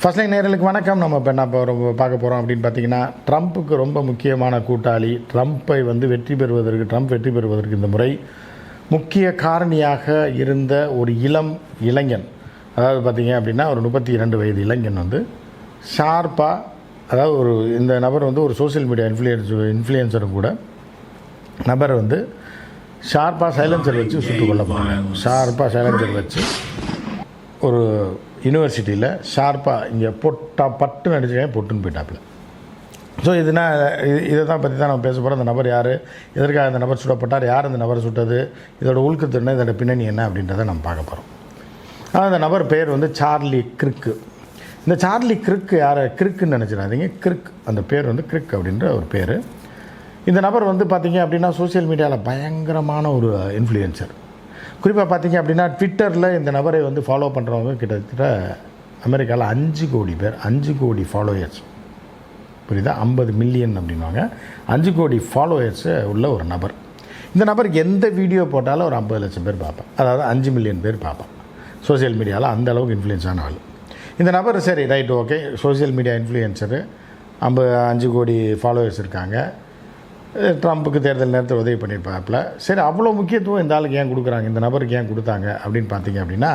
First line நேரலுக்கு வணக்கம். நம்ம இப்போ என்ன பார்க்க போகிறோம் அப்படின்னு பார்த்தீங்கன்னா ட்ரம்ப்புக்கு ரொம்ப முக்கியமான கூட்டாளி. ட்ரம்ப்பை வந்து வெற்றி பெறுவதற்கு ட்ரம்ப் வெற்றி பெறுவதற்கு இந்த முறை முக்கிய காரணியாக இருந்த ஒரு இளம் இளைஞன் அதாவது பார்த்தீங்க அப்படின்னா ஒரு முப்பத்தி இரண்டு வயது இளைஞன் வந்து ஷார்ப்பாக அதாவது ஒரு இந்த நபர் வந்து ஒரு சோஷியல் மீடியா இன்ஃப்ளூயன்ஸ் இன்ஃப்ளூயன்சரும் கூட நபர் வந்து ஷார்ப்பாக சைலன்சர் வச்சு சுட்டுக்கொள்ள போகிறாங்க ஷார்ப்பாக சைலன்சர் வச்சு ஒரு யூனிவர்சிட்டியில் ஷார்ப்பாக இங்கே பொட்டா பட்டு நடிச்சிருக்கேன் பொட்டுன்னு போயிட்டாப்புல? ஸோ இதுனா இதை தான் பற்றி தான் நம்ம பேச போகிறோம் அந்த நபர் யார்? எதற்காக அந்த நபர் சுடப்பட்டார்? யார் அந்த நபர் சுட்டது? இதோட உள்கத்து என்ன? இதோட பின்னணி என்ன? அப்படின்றத நம்ம பார்க்க போகிறோம் ஆனால் அந்த நபர் பேர் வந்து சார்லி கிரிக்கு இந்த சார்லி கிரிக்கு யார்? கிரிக்குன்னு நினச்சிடாதீங்க. கிரிக் அந்த பேர் வந்து கிரிக் அப்படின்ற ஒரு பேர். இந்த நபர் வந்து பார்த்தீங்க அப்படின்னா சோஷியல் மீடியாவில் பயங்கரமான ஒரு இன்ஃப்ளூயன்சர் குறிப்பாக பார்த்தீங்க அப்படின்னா ட்விட்டரில் இந்த நபரை வந்து ஃபாலோ பண்ணுறவங்க கிட்டத்தட்ட அமெரிக்காவில் அஞ்சு கோடி பேர் அஞ்சு கோடி ஃபாலோயர்ஸ் புரியுதா? ஐம்பது மில்லியன் அப்படின்வாங்க அஞ்சு கோடி ஃபாலோயர்ஸு உள்ள ஒரு நபர். இந்த நபருக்கு எந்த வீடியோ போட்டாலும் ஒரு ஐம்பது லட்சம் பேர் பார்ப்பேன். அதாவது அஞ்சு மில்லியன் பேர் பார்ப்பேன். சோஷியல் மீடியாவில் அந்த அளவுக்கு இன்ஃப்ளூயன்ஸான ஆள். இந்த நபர் சரி right okay social media influencer ஐம்பது அஞ்சு கோடி ஃபாலோவர்ஸ் இருக்காங்க. ட்ரம்ப்புக்கு தேர்தல் நேரத்தில் உதவி பண்ணியிருப்பாப்புல. சரி அவ்வளோ முக்கியத்துவம் இந்த ஆளுக்கு ஏன் கொடுக்குறாங்க? இந்த நபருக்கு ஏன் கொடுத்தாங்க? அப்படின்னு பார்த்தீங்க அப்படின்னா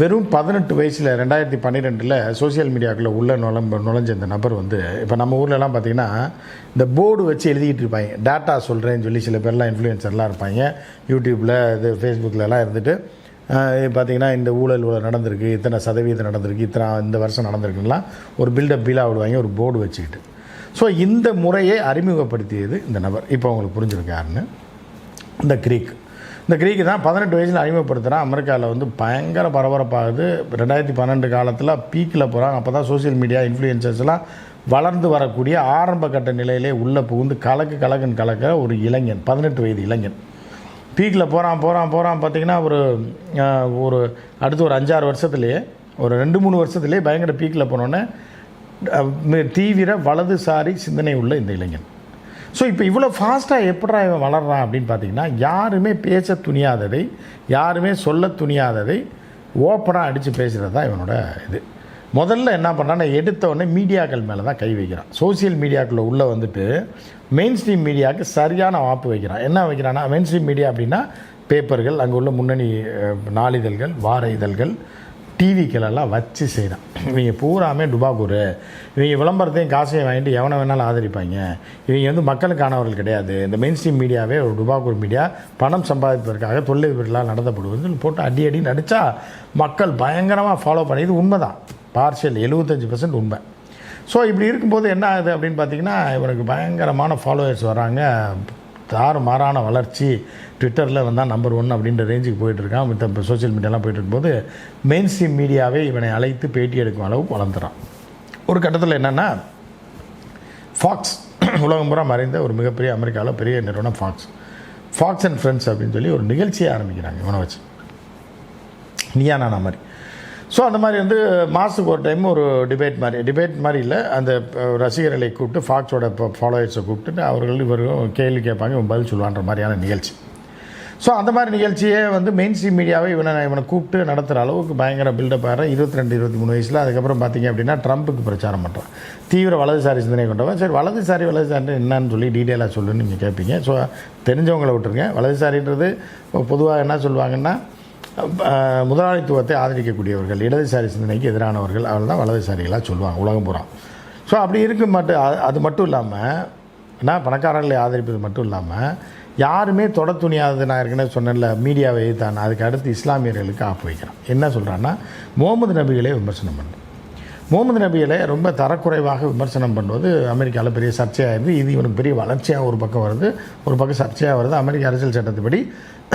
வெறும் பதினெட்டு வயசில் ரெண்டாயிரத்தி பன்னிரெண்டில் சோஷியல் மீடியாவுக்குள்ளே உள்ள நுழம்ப நுழைஞ்ச இந்த நபர் வந்து இப்போ நம்ம ஊர்லலாம் பார்த்தீங்கன்னா இந்த போர்டு வச்சு எழுதிக்கிட்டு இருப்பாங்க. டேட்டா சொல்கிறேன்னு சொல்லி சில பேர்லாம் இன்ஃப்ளூயன்சர்லாம் இருப்பாங்க. யூடியூப்பில் இது ஃபேஸ்புக்கிலலாம் இருந்துட்டு பார்த்திங்கன்னா பார்த்தீங்கன்னா இந்த ஊழல் ஊழல் நடந்திருக்கு. இத்தனை சதவீதம் நடந்திருக்கு. இத்தனை இந்த வருஷம் நடந்திருக்குலாம் ஒரு பில்டப் பீலாக விடுவாங்க. ஒரு போர்டு வச்சுக்கிட்டு. ஸோ இந்த முறையை அறிமுகப்படுத்தியது இந்த நபர். இப்போ உங்களுக்கு புரிஞ்சிருக்கு யாருன்னு இந்த க்ரீக். இந்த க்ரீக்கு தான் பதினெட்டு வயசில் அறிமுகப்படுத்துகிறான் அமெரிக்காவில் வந்து பயங்கர பரபரப்பாகுது. ரெண்டாயிரத்தி பன்னெண்டு காலத்தில் பீக்கில் போகிறாங்க அப்போ தான் சோஷியல் மீடியா இன்ஃப்ளூயன்சர்ஸ்லாம் வளர்ந்து வரக்கூடிய ஆரம்ப கட்ட நிலையிலே உள்ளே புகுந்து கலக்கு கலக்குன்னு கலக்கிற ஒரு இளைஞன் பதினெட்டு வயது இளைஞன். பீக்கில் போகிறான் போகிறான் போகிறான் பார்த்தீங்கன்னா ஒரு ஒரு அடுத்து ஒரு அஞ்சாறு வருஷத்துலேயே ஒரு ரெண்டு மூணு வருஷத்துலேயே பயங்கர பீக்கில் போனோன்னே தீவிர வலதுசாரி சிந்தனை உள்ள இந்த இளைஞன். ஸோ இப்போ இவ்வளோ ஃபாஸ்ட்டாக எப்படா இவன் வளர்றான் அப்படின்னு பார்த்தீங்கன்னா யாருமே பேச துணியாததை யாருமே சொல்ல துணியாததை ஓப்பனாக அடித்து பேசுகிறது தான் இவனோட இது. முதல்ல என்ன பண்ணான்னா எடுத்த உடனே மீடியாக்கள் மேலே தான் கை வைக்கிறான். சோஷியல் மீடியாக்குள்ளே உள்ளே வந்துட்டு மெயின் ஸ்ட்ரீம் மீடியாவுக்கு சரியான வாப்பு வைக்கிறான். என்ன வைக்கிறான்னா மெயின் ஸ்ட்ரீம் மீடியா அப்படின்னா பேப்பர்கள் அங்கே உள்ள முன்னணி நாளிதழ்கள் வார இதழ்கள் டிவிக்களெல்லாம் வச்சு செய்கிறான் இவங்க பூராமே டுபாக்கூர் இவங்க விளம்பரத்தையும் காசையும் வாங்கிட்டு எவனை வேணாலும் ஆதரிப்பாங்க. இவங்க வந்து மக்களுக்கானவர்கள் கிடையாது. இந்த மெயின் ஸ்ட்ரீம் மீடியாவே ஒரு டுபாக்கூர் மீடியா பணம் சம்பாதிப்பதற்காக தொழிலதிபர்களால் நடத்தப்படுவது போட்டு அடி அடி நடித்தா மக்கள் பயங்கரமாக ஃபாலோ பண்ணி இது உண்மை தான் பார்ஷியல் எழுபத்தஞ்சி பர்சன்ட் உண்மை. ஸோ இப்படி இருக்கும்போது என்ன ஆகுது அப்படின்னு பார்த்தீங்கன்னா இவருக்கு பயங்கரமான ஃபாலோவர்ஸ் வராங்க தாறு மாறான வளர்ச்சி ட்விட்டரில் வந்தால் நம்பர் ஒன் அப்படின்ற ரேஞ்சுக்கு போயிட்டு இருக்கான். இப்போ சோஷியல் மீடியாலாம் போயிட்டு இருக்கும்போது மெயின் ஸ்ட்ரீம் மீடியாவே இவனை அழைத்து பேட்டி எடுக்கும் அளவுக்கு வளர்ந்துறான். ஒரு கட்டத்தில் என்னென்னா ஃபாக்ஸ் உலகம் பூரா மறைந்த ஒரு மிகப்பெரிய அமெரிக்காவில் பெரிய நிறுவனம் ஃபாக்ஸ் ஃபாக்ஸ் அண்ட் ஃப்ரெண்ட்ஸ் அப்படின்னு சொல்லி ஒரு நிகழ்ச்சியை ஆரம்பிக்கிறாங்க இவனை வச்சு. நீயா நானா மாதிரி ஸோ அந்த மாதிரி வந்து மாதத்துக்கு ஒரு டைம் ஒரு டிபேட் மாதிரி டிபேட் மாதிரி இல்லை. அந்த ரசிகர்களை கூப்பிட்டு ஃபாக்ஸோட ஃபாலோயர்ஸை கூப்பிட்டு அவர்கள் இவரும் கேள்வி கேட்பாங்க இவன் பதில் சொல்லுவான்ற மாதிரியான நிகழ்ச்சி. ஸோ அந்த மாதிரி நிகழ்ச்சியே வந்து மெயின் ஸ்ட்ரீம் மீடியாவை இவனை இவனை கூப்பிட்டு நடத்துகிற அளவுக்கு பயங்கர பில்டப் ஆகிற இருபத்தி ரெண்டு இருபத்தி மூணு வயசில் அதுக்கப்புறம் பார்த்தீங்க அப்படின்னா ட்ரம்ப்புக்கு பிரச்சாரம் பண்ணுறான் தீவிர வலதுசாரி சிந்தனை கொண்டவன். சரி வலதுசாரி வலதுசாரி என்னன்னு சொல்லி டீட்டெயிலாக சொல்லுன்னு நீங்கள் கேட்பீங்க ஸோ தெரிஞ்சவங்களை விட்டுருங்க. வலதுசாரின்றது பொதுவாக என்ன சொல்லுவாங்கன்னா முதலாளித்துவத்தை ஆதரிக்கக்கூடியவர்கள் இடதுசாரி சிந்தனைக்கு எதிரானவர்கள் அவள் தான் வலதுசாரிகளாக சொல்லுவாங்க உலகம் பூரா. ஸோ அப்படி இருக்க மட்டும் அது- அது மட்டும் இல்லாமல் நான் பணக்காரர்களை ஆதரிப்பது மட்டும் இல்லாமல் யாருமே தொட துணியாதது நான் ஏற்கனவே சொன்னேன்ல மீடியாவை தான் அதுக்கு அடுத்து இஸ்லாமியர்களுக்கு ஆப்பு வைக்கிறான். என்ன சொல்கிறான்னா முகமது நபிகளை விமர்சனம் பண்ணுறேன் முகமது நபியில் ரொம்ப தரக்குறைவாக விமர்சனம் பண்ணுவது அமெரிக்காவில் பெரிய சர்ச்சையாக இருந்து இது இவனுக்கு பெரிய வளர்ச்சியாக ஒரு பக்கம் வருது ஒரு பக்கம் சர்ச்சையாக வருது. அமெரிக்க அரசியல் சட்டத்துப்படி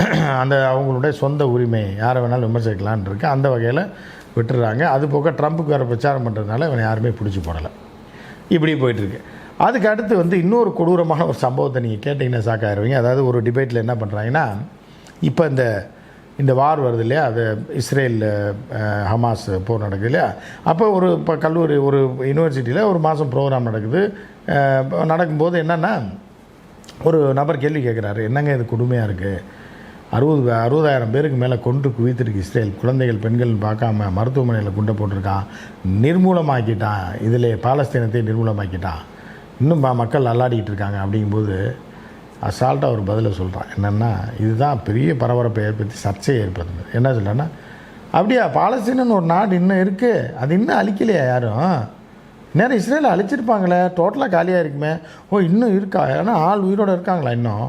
அந்த அவங்களுடைய சொந்த உரிமை யாரை வேணாலும் விமர்சிக்கலான்னு இருக்கு. அந்த வகையில் விட்டுறாங்க. அது போக ட்ரம்ப்புக்கு வேறு பிரச்சாரம் பண்ணுறதுனால இவனை யாருமே பிடிச்சி போடலை. இப்படி போயிட்டுருக்கு அதுக்கு அடுத்து வந்து இன்னொரு கொடூரமான ஒரு சம்பவத்தை நீங்கள் கேட்டிங்கன்னா சாக்காயிருவீங்க அதாவது ஒரு டிபேட்டில் என்ன பண்ணுறாங்கன்னா இப்போ இந்த இந்த வார் வருது இல்லையா? அது இஸ்ரேல் ஹமாஸ் போர் நடக்குது இல்லையா? அப்போ ஒரு இப்போ கல்லூரி ஒரு யூனிவர்சிட்டியில் ஒரு மாதம் ப்ரோக்ராம் நடக்குது. நடக்கும்போது என்னென்னா ஒரு நபர் கேள்வி கேட்குறாரு என்னங்க இது கொடுமையாக இருக்குது அறுபது அறுபதாயிரம் பேருக்கு மேலே கொண்டு குவித்திருக்கு இஸ்ரேல். குழந்தைகள் பெண்கள் பார்க்காம மருத்துவமனையில் குண்டை போட்டிருக்கான். நிர்மூலமாக்கிட்டான். இதில் பாலஸ்தீனத்தை நிர்மூலமாக்கிட்டான். இன்னும் மக்கள் அல்லாடிக்கிட்டு இருக்காங்க. அப்படிங்கும்போது அசால்ட்டாக ஒரு பதிலை சொல்கிறான் என்னென்னா இதுதான் பெரிய பரபரப்பை ஏற்படுத்தி சர்ச்சையை ஏற்படுத்துது. என்ன சொல்கிறேன்னா அப்படியா பாலஸ்தீனன்னு ஒரு நாடு இன்னும் இருக்குது அது இன்னும் அழிக்கலையா யாரும்? நேரம் இஸ்ரேல் அழிச்சிருப்பாங்களே டோட்டலாக காலியாக இருக்குமே. ஓ இன்னும் இருக்கா? ஏன்னா ஆள் உயிரோடு இருக்காங்களா இன்னும்?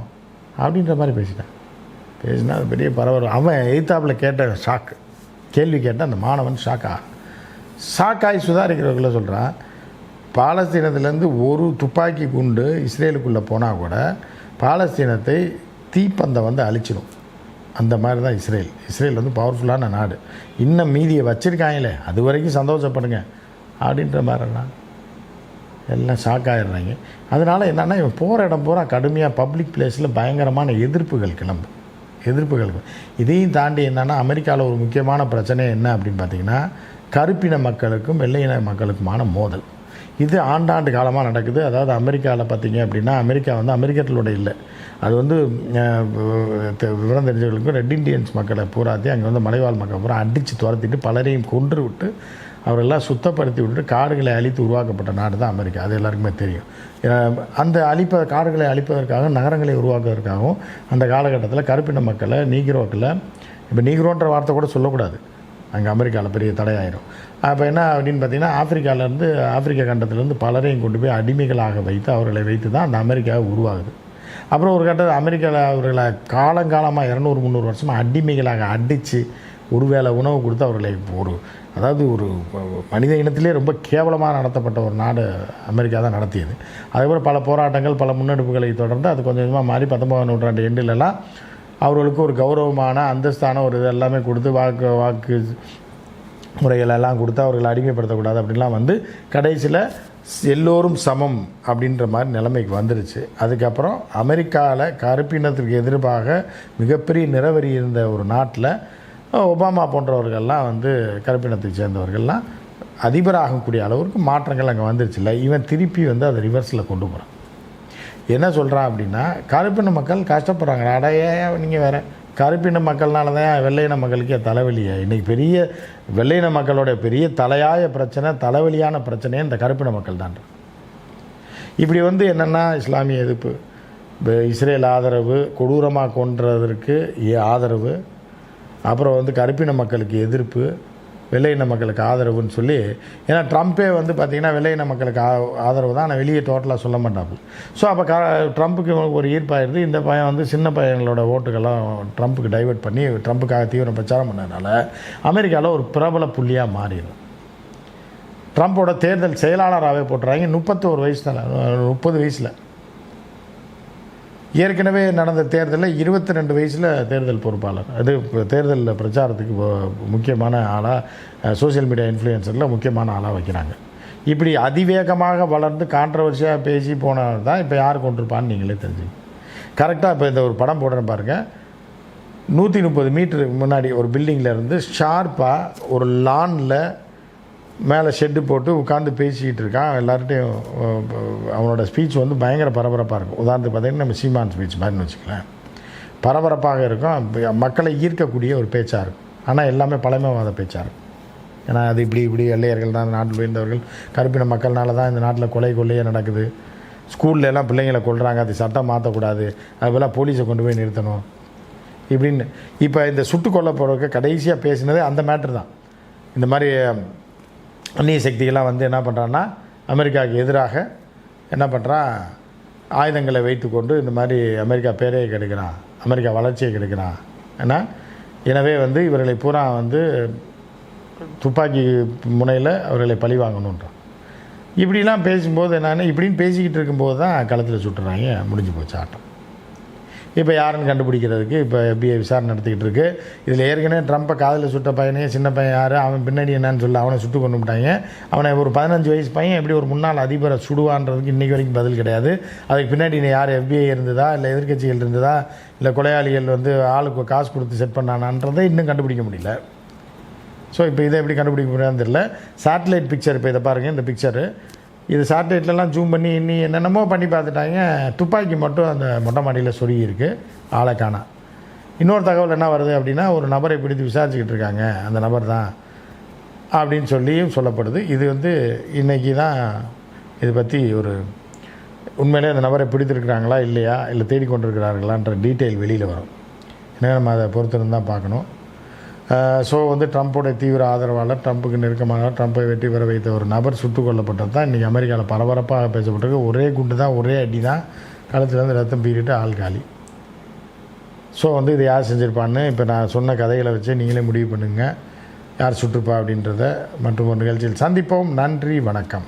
அப்படின்ற மாதிரி பேசிட்டேன். பேசினா அது பெரிய பரவாயில்ல அவன் எய்த்தாப்பில் கேட்ட ஷாக்கு கேள்வி கேட்டால் அந்த மாணவன் ஷாக்கா ஷாக்காய் சுதாரிக்கிறவர்களை சொல்கிறான் பாலஸ்தீனத்துலேருந்து ஒரு துப்பாக்கி குண்டு இஸ்ரேலுக்குள்ளே போனால் கூட பாலஸ்தீனத்தை தீப்பந்தம் வந்து அழிச்சிடும் அந்த மாதிரி தான் இஸ்ரேல். இஸ்ரேல் வந்து பவர்ஃபுல்லான நாடு. இன்னும் மீதியை வச்சுருக்காங்களே அது வரைக்கும் சந்தோஷப்படுங்க. அப்படின்ற மாதிரிலாம் எல்லாம் ஷாக் ஆகிடுறாங்க அதனால் என்னென்னா இவன் போகிற இடம் பூரா கடுமையாக பப்ளிக் பிளேஸில் பயங்கரமான எதிர்ப்புகள் கிளம்பு. எதிர்ப்புகள் இதையும் தாண்டி என்னென்னா அமெரிக்காவில் ஒரு முக்கியமான பிரச்சனை என்ன அப்படின்னு பார்த்தீங்கன்னா கருப்பின மக்களுக்கும் வெள்ளையின மக்களுக்குமான மோதல். இது ஆண்டாண்டு காலமாக நடக்குது. அதாவது அமெரிக்காவில் பார்த்தீங்க அப்படின்னா அமெரிக்கா வந்து அமெரிக்கர்களோட இல்லை. அது வந்து தெ- விவரம் தெரிஞ்சவர்களுக்கும் ரெட் இண்டியன்ஸ் மக்களை பூராத்தி அங்கே வந்து மலைவாழ் மக்கள் பூரா அடித்து துரத்திட்டு பலரையும் கொன்று விட்டு அவரெல்லாம் சுத்தப்படுத்தி விட்டு காடுகளை அழித்து உருவாக்கப்பட்ட நாடு தான் அமெரிக்கா. அது எல்லாருக்குமே தெரியும். அந்த அழிப்ப காடுகளை அழிப்பதற்காகவும் நகரங்களை உருவாக்குவதற்காகவும் அந்த காலகட்டத்தில் கருப்பின மக்களை நீக்ரோக்களை இப்போ நீக்ரோன்ற வார்த்தை கூட சொல்லக்கூடாது. அங்கே அமெரிக்காவில் பெரிய தடையாயிரும். அப்போ என்ன அப்படின்னு பார்த்தீங்கன்னா ஆப்பிரிக்காவிலேருந்து ஆப்பிரிக்க கண்டத்திலேருந்து பலரையும் கொண்டு போய் அடிமைகளாக வைத்து அவர்களை வைத்து தான் அந்த அமெரிக்கா உருவாகுது. அப்புறம் ஒரு கட்டத்தில் அமெரிக்காவில் அவர்களை காலங்காலமாக இரநூறு முந்நூறு வருஷமாக அடிமைகளாக அடித்து ஒருவேளை உணவு கொடுத்து அவர்களை ஒரு அதாவது ஒரு மனித இனத்திலே ரொம்ப கேவலமாக நடத்தப்பட்ட ஒரு நாடு அமெரிக்கா தான் நடத்தியது. அதேபோல் பல போராட்டங்கள் பல முன்னெடுப்புகளை தொடர்ந்து அது கொஞ்சம் கொஞ்சமாக மாறி பத்தொன்பதாம் நூற்றாண்டு எண்டிலெல்லாம் அவர்களுக்கு ஒரு கௌரவமான அந்தஸ்தான ஒரு இது எல்லாமே கொடுத்து வாக்கு வாக்கு முறைகளெல்லாம் கொடுத்து அவர்களை அடிமைப்படுத்தக்கூடாது அப்படின்லாம் வந்து கடைசியில் எல்லோரும் சமம் அப்படின்ற மாதிரி நிலைமைக்கு வந்துருச்சு. அதுக்கப்புறம் அமெரிக்காவில் கருப்பினத்திற்கு எதிர்ப்பாக மிகப்பெரிய நிறவரி இருந்த ஒரு நாட்டில் ஒபாமா போன்றவர்கள்லாம் வந்து கருப்பினத்தை சேர்ந்தவர்கள்லாம் அதிபராகக்கூடிய அளவுக்கு மாற்றங்கள் அங்கே வந்துருச்சுல்ல இவன் திருப்பி வந்து அதை ரிவர்ஸில் கொண்டு போகிறான் என்ன சொல்கிறான் அப்படின்னா கருப்பின மக்கள் கஷ்டப்படுறாங்க. அடையே நீங்கள் வேறு. கருப்பின மக்கள்னால தான் வெள்ளையின மக்களுக்கே தலைவலியா. இன்றைக்கி பெரிய வெள்ளையின மக்களோட பெரிய தலையாய பிரச்சனை தலைவலியான பிரச்சனையே இந்த கருப்பின மக்கள் தான். இப்படி வந்து என்னென்னா இஸ்லாமிய எதிர்ப்பு. இப்போ இஸ்ரேல் ஆதரவு கொடூரமாக கொன்றதற்கு ஏ- ஆதரவு. அப்புறம் வந்து கருப்பின மக்களுக்கு எதிர்ப்பு. வெள்ளையின மக்களுக்கு ஆதரவுன்னு சொல்லி ஏன்னா ட்ரம்ப்பே வந்து பார்த்திங்கன்னா வெள்ளையின மக்களுக்கு ஆதரவு தான். ஆனால் வெளியே டோட்டலாக சொல்ல மாட்டாப்பு. ஸோ அப்போ க ட்ரம்ப்புக்கு ஒரு ஈர்ப்பாயிருது இந்த பையன் வந்து சின்ன பையங்களோட ஓட்டுக்கெல்லாம் ட்ரம்ப்புக்கு டைவர்ட் பண்ணி ட்ரம்ப்புக்காக தீவிர பிரச்சாரம் பண்ணதுனால அமெரிக்காவில் ஒரு பிரபல புள்ளியாக மாறிடும். ட்ரம்ப்போட தேர்தல் செயலாளராகவே போட்டுறாங்க முப்பத்தோரு வயசு தான் முப்பது வயசில். ஏற்கனவே நடந்த தேர்தலில் இருபத்தி ரெண்டு வயசில் தேர்தல் பொறுப்பாளர். அது தேர்தலில் பிரச்சாரத்துக்கு முக்கியமான ஆளாக சோஷியல் மீடியா இன்ஃப்ளூயன்சரில் முக்கியமான ஆளாக வைக்கிறாங்க. இப்படி அதிவேகமாக வளர்ந்து கான்ட்ரவர்சியாக பேசி போனால் தான் இப்போ யார் கொண்டிருப்பான்னு நீங்களே தெரிஞ்சுங்க கரெக்டாக இப்போ இந்த ஒரு படம் போடுறேன் பாருங்கள் நூற்றி முப்பது மீட்டருக்கு முன்னாடி ஒரு பில்டிங்கில் இருந்து ஷார்ப்பாக ஒரு லானில் மேலே ஷெட்டு போட்டு உட்காந்து பேசிக்கிட்டு இருக்கான். எல்லார்ட்டையும் அவனோட ஸ்பீச் வந்து பயங்கர பரபரப்பாக இருக்கும். உதாரணத்துக்கு பார்த்தீங்கன்னா நம்ம சீமான் ஸ்பீச் மாதிரின்னு வச்சுக்கலாம் பரபரப்பாக இருக்கும். மக்களை ஈர்க்கக்கூடிய ஒரு பேச்சாக இருக்கும். ஆனால் எல்லாமே பழமைவாத பேச்சாக இருக்கும். ஏன்னா அது இப்படி இப்படி வெள்ளையர்கள் தான் இந்த நாட்டில் உயர்ந்தவர்கள். கருப்பின மக்கள்னால தான் இந்த நாட்டில் கொலை கொள்ளையே நடக்குது. ஸ்கூல்ல எல்லாம் பிள்ளைங்களை கொள்கிறாங்க அது சட்டம் மாற்றக்கூடாது அதுபோல் போலீஸை கொண்டு போய் நிறுத்தணும். இப்படின்னு இப்போ இந்த சுட்டு கொல்லப்படுறதுக்கு கடைசியாக பேசினது அந்த மேட்ரு தான். இந்த மாதிரி அந்நிய சக்திகள்லாம் வந்து என்ன பண்ணுறான்னா அமெரிக்காவுக்கு எதிராக என்ன பண்ணுறான் ஆயுதங்களை வைத்துக்கொண்டு இந்த மாதிரி அமெரிக்கா பேரையை கெடுக்கிறான் அமெரிக்கா வளர்ச்சியை கெடுக்கிறான் ஏன்னா எனவே வந்து இவர்களை பூரா வந்து துப்பாக்கி முனையில் அவர்களை பழி வாங்கணுன்றான். இப்படிலாம் பேசும்போது என்னென்னா இப்படின்னு பேசிக்கிட்டு இருக்கும்போது தான் களத்தில் சுட்டுறாங்க முடிஞ்சு போச்சு ஆட்டம். இப்போ யாருன்னு கண்டுபிடிக்கிறதுக்கு இப்போ FBI விசாரணை நடத்திக்கிட்டு இருக்கு. இதில் ஏற்கனவே ட்ரம்ப்பை காதில் சுட்ட பையனே சின்ன பையன் யார் அவன் பின்னாடி என்னன்னு சொல்ல அவனை சுட்டு கொண்டு விட்டாங்க. அவனை ஒரு பதினஞ்சு வயசு பையன் எப்படி ஒரு முன்னாள் அதிபரை சுடுவான்றதுக்கு இன்றைக்கி வரைக்கும் பதில் கிடையாது. அதுக்கு பின்னாடி யார் எஃபிஐ இருந்ததா இல்லை எதிர்க்கட்சிகள் இருந்ததா இல்லை கொலையாளிகள் வந்து ஆளுக்கு காசு கொடுத்து செட் பண்ணானான்றதை இன்னும் கண்டுபிடிக்க முடியல. ஸோ இப்போ இதை எப்படி கண்டுபிடிக்க முடியாதுன்னு தெரியல. சேட்டலைட் பிக்சர் இப்போ இதை பாருங்கள் இந்த பிக்சரு இது சேட்டலைட்லலாம் ஜூம் பண்ணி இன்னி என்னென்னமோ பண்ணி பார்த்துட்டாங்க. துப்பாக்கி மட்டும் அந்த மொட்டை மாடியில் சொருகி இருக்குது ஆளை காணா. இன்னொரு தகவல் என்ன வருது அப்படின்னா ஒரு நபரை பிடித்து விசாரிச்சுக்கிட்டு இருக்காங்க. அந்த நபர் தான் அப்படின்னு சொல்லியும் சொல்லப்படுது. இது வந்து இன்றைக்கி தான் இதை பற்றி ஒரு உண்மையிலே அந்த நபரை பிடித்திருக்கிறாங்களா இல்லையா இல்லை தேடிக்கொண்டிருக்கிறார்களான்ற டீட்டெயில் வெளியில் வரும். ஏன்னா நம்ம அதை பொறுத்திருந்து தான் பார்க்கணும். ஸோ வந்து ட்ரம்ப்போட தீவிர ஆதரவாளர் ட்ரம்ப்புக்கு நெருக்கமாக ட்ரம்ப்பை வெற்றி பெற வைத்த ஒரு நபர் சுட்டுக் கொல்லப்பட்டது தான். இன்றைக்கி அமெரிக்காவில் பரபரப்பாக பேசப்பட்டிருக்கு. ஒரே குண்டு தான் ஒரே அடி தான். களத்துலேருந்து ரத்தம் பீறிட்டு ஆள் காலி. ஸோ வந்து இதை யார் செஞ்சுருப்பான்னு இப்போ நான் சொன்ன கதைகளை வச்சு நீங்களே முடிவு பண்ணுங்கள் யார் சுட்டுப்பா அப்படின்றத மற்றும் ஒரு நிகழ்ச்சியில் சந்திப்போம். நன்றி வணக்கம்.